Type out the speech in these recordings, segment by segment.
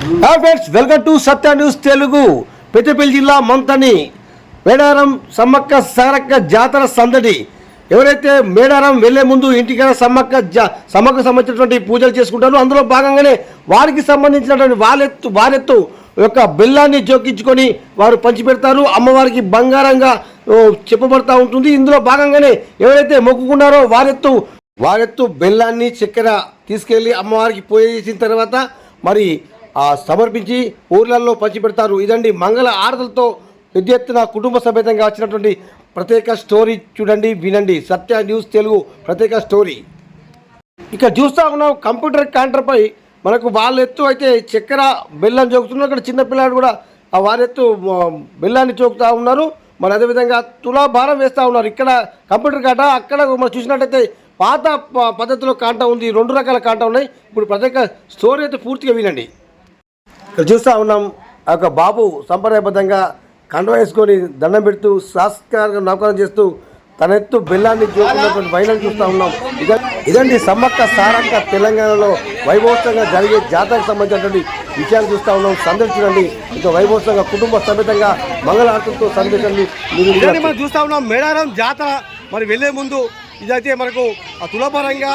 Hi friends welcome to Satya news Telugu. Peddapalli జిల్లా మంతని మేడారం సమ్మక్క సారక్క జాతర సందడి. ఎవరైతే మేడారం వెళ్ళే ముందు ఇంటికైనా సమ్మక్క జా సమ్మక్క సంబంధించినటువంటి పూజలు చేసుకుంటారో అందులో భాగంగానే వారికి సంబంధించినటువంటి వారెత్తు వారెత్తు యొక్క బెల్లాన్ని జోకించుకొని వారు పంచిపెడతారు. అమ్మవారికి బంగారంగా చెప్పబడతా ఉంటుంది. ఇందులో భాగంగానే ఎవరైతే మొక్కుకున్నారో వారెత్తు వారెత్తు బెల్లాన్ని చక్కెర తీసుకెళ్ళి అమ్మవారికి పోయేసిన తర్వాత మరి సమర్పించి ఊర్లలో పంచిపెడతారు. ఇదండి మంగళ ఆరతలతో పెద్ద ఎత్తున కుటుంబ సమేతంగా వచ్చినటువంటి ప్రత్యేక స్టోరీ చూడండి వినండి. సత్య న్యూస్ తెలుగు ప్రత్యేక స్టోరీ. ఇక చూస్తా ఉన్నాం కంప్యూటర్ కౌంటర్పై మనకు వాళ్ళ ఎత్తు అయితే చక్కెర బెల్లం జోకుతున్నారు. అక్కడ చిన్నపిల్లాడు కూడా ఆ వారెత్తు బెల్లాన్ని చోకుతా ఉన్నారు. మరి అదేవిధంగా తులాభారం వేస్తూ ఉన్నారు. ఇక్కడ కంప్యూటర్ కాట అక్కడ మనం చూసినట్టయితే పాత ప- పద్ధతిలో కాంట ఉంది. రెండు రకాల కాంట ఉన్నాయి. ఇప్పుడు ప్రత్యేక స్టోరీ అయితే పూర్తిగా వినండి. ఇక్కడ చూస్తూ ఉన్నాం ఆ యొక్క బాబు సంప్రదాయబద్ధంగా కండ వేసుకొని దండం పెడుతూ సాస్కారంగా నౌకరం చేస్తూ తన ఎత్తు బెల్లాన్ని చూస్తున్నటువంటి వైనం చూస్తూ ఉన్నాం. ఇద ఇదండి సమ్మక్క సారక్క తెలంగాణలో వైభవోత్సవంగా జరిగే జాతరకు సంబంధించినటువంటి విషయాలు చూస్తూ ఉన్నాం. సందడి చూడండి. ఇంకా వైభవోత్సవంగా కుటుంబ సమేతంగా మంగళారతులతో సందేశాన్ని ఇదండి మనం చూస్తూ ఉన్నాం. మేడారం జాతర. మరి వెళ్ళే ముందు ఇదైతే మనకు తులపరంగా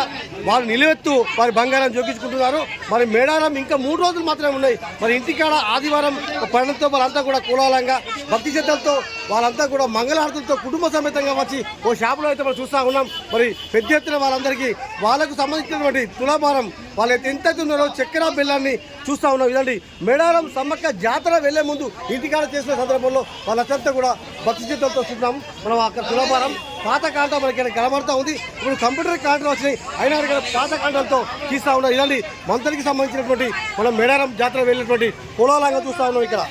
వారు నిలువెత్తు వారి బంగారం జోగించుకుంటున్నారు. మరి మేడారం ఇంకా మూడు రోజులు మాత్రమే ఉన్నాయి. మరి ఇంటికాడ ఆదివారం పండుగతో వాళ్ళంతా కూడా కూలాలంగా భక్తి శ్రద్ధలతో వాళ్ళంతా కూడా మంగళారతులతో కుటుంబ సమేతంగా వచ్చి ఓ షాపులో అయితే మనం చూస్తూ ఉన్నాం. మరి పెద్ద ఎత్తున వాళ్ళందరికీ వాళ్ళకు సంబంధించినటువంటి తులాభారం వాళ్ళు ఎంత ఉన్నారో చక్కెర బెల్లాన్ని చూస్తూ ఉన్నాం. ఇదండి మేడారం సమ్మక్క జాతర వెళ్ళే ముందు ఇంటికాడ చేసిన సందర్భంలో వాళ్ళంతా కూడా భక్తి శ్రద్ధలతో చూస్తున్నాం మనం అక్కడ తులాభారం పాత మనకి ఇక్కడ కనబడుతూ ఉంది. ఇప్పుడు కంప్యూటర్ కాంటలు వచ్చినాయి. అయినా ఇక్కడ పాతకాండాలతో తీస్తూ ఉన్నాం ఇదండి మంత్రికి సంబంధించినటువంటి మనం మేడారం జాతర వెళ్ళినటువంటి కులాలంగా చూస్తూ ఉన్నాం ఇక్కడ.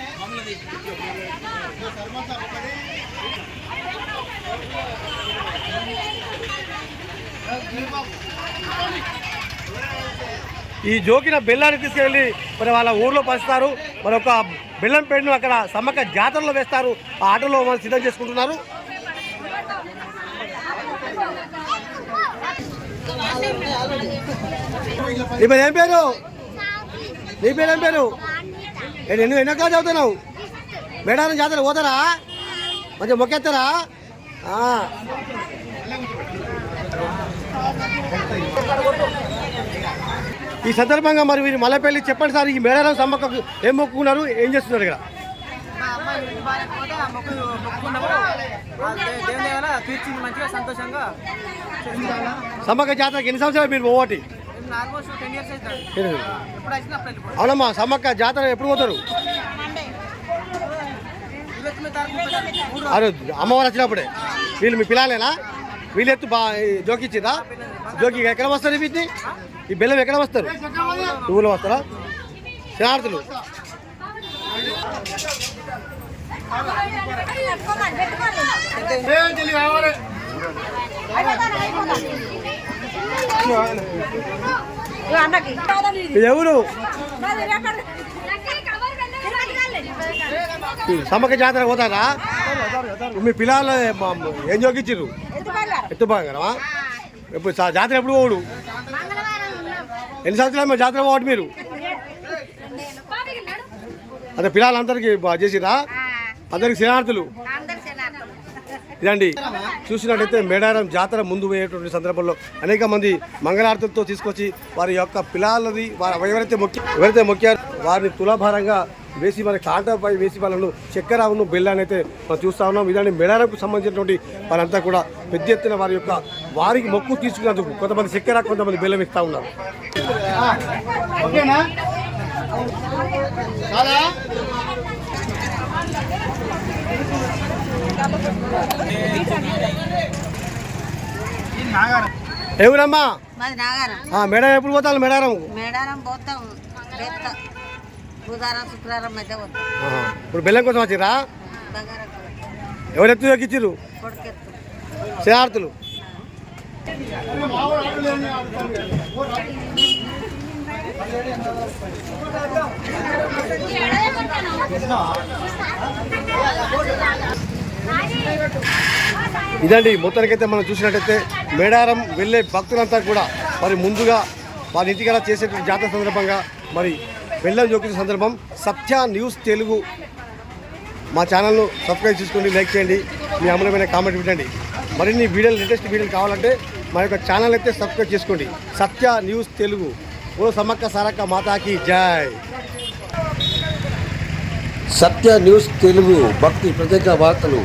ఈ జోకిన బెల్లాన్ని తీసుకెళ్ళి మరి వాళ్ళ ఊర్లో పంచుతారు. మరి ఒక బెల్లం పెన్ను అక్కడ సమ్మక్క జాతరలో వేస్తారు. ఆ ఆటోలో వాళ్ళు సిద్ధం చేసుకుంటున్నారు. నీ పేరు ఏం పేరు? నీ పేరు ఏం పేరు? నువ్వు నేను ఎన్నో చదువుతున్నావు? మేడారం జాతర పోతారా? మంచిగా మొక్కేస్తారా? ఈ సందర్భంగా మరి వీరు మల్లపల్లి చెప్పండి సార్ ఈ మేడారం సమ్మక్కకు ఏం మొక్కుకున్నారు? ఏం చేస్తున్నారు ఇక్కడ? తీర్చింది మంచిగా సంతోషంగా. సమ్మక్క జాతరకి ఎన్ని సంవత్సరాలు మీరు పోవటి అవునమ్మా సమ్మక్క జాతర ఎప్పుడు పోతారు? అరే అమ్మవారు వచ్చినప్పుడే. వీళ్ళు మీ పిల్లలేనా? వీళ్ళు ఎత్తు బా జోకిచ్చిరా జోకి ఎక్కడ వస్తారు వీటిని? ఈ బెల్లం ఎక్కడ వస్తారు? ఊళ్ళో వస్తారా? శనార్థులు ఎవరు? ఈ సమ్మక్క జాతర పోతారా? మీ పిల్లలు ఏం జోకిచ్చిర్రు? ఎత్తు బాగా ఎప్పుడు సా- జాతర ఎప్పుడు పోడు ఎన్ని సంవత్సరాలు మీరు జాతర పోవటి మీరు? అదే పిల్లలందరికీ చేసిరా అందరికి శనార్థులు ఇదండి. చూసినట్టయితే మేడారం జాతర ముందు పోయేటువంటి సందర్భంలో అనేక మంది మంగళారతులతో తీసుకొచ్చి వారి యొక్క పిల్లలది వారు ఎవరైతే మొక్కి ఎవరైతే మొక్కారో వారిని తులాభారంగా వేసి మన కాంటపై వేసి వాళ్ళను చక్కెరను బెల్లాన్ని అయితే మనం చూస్తా ఉన్నాం. ఇదండి మేడారంకు సంబంధించినటువంటి వారంతా కూడా పెద్ద ఎత్తున వారి యొక్క వారికి మొక్కు తీసుకున్నందుకు కొంతమంది చక్కెర కొంతమంది బెల్లం ఇస్తా ఉన్నారు. ఎవరమ్మా మాది నాగారం. ఆ, మేడారం ఎప్పుడు పోతాను మేడారం? మేడారం పోతాం. రేపు బుధవారం శుక్రవారం మధ్య పోతాం. ఇప్పుడు బెల్లం కోసం వచ్చిరా ఎవరు ఎత్తు ఎక్కిచ్చిర్రు కొడుకెత్తు. శనార్థులు ఇదండి మొత్తానికైతే మనం చూసినట్టయితే మేడారం వెళ్ళే భక్తులంతా కూడా మరి ముందుగా వారి ఇంటికలా చేసేటువంటి జాతర సందర్భంగా మరి వెళ్ళం జోకించిన సందర్భం. సత్య న్యూస్ తెలుగు మా ఛానల్ను సబ్స్క్రైబ్ చేసుకోండి లైక్ చేయండి మీ అమలమైన కామెంట్ పెట్టండి. మరిన్ని వీడియోలు లేటెస్ట్ వీడియోలు కావాలంటే మా యొక్క ఛానల్ అయితే సబ్స్క్రైబ్ చేసుకోండి. సత్య న్యూస్ తెలుగు. ఓ సమ్మక్క సారక్క మాతాకి జాయ్ సత్య న్యూస్ తెలుగు భక్తి ప్రత్యేక వార్తలు.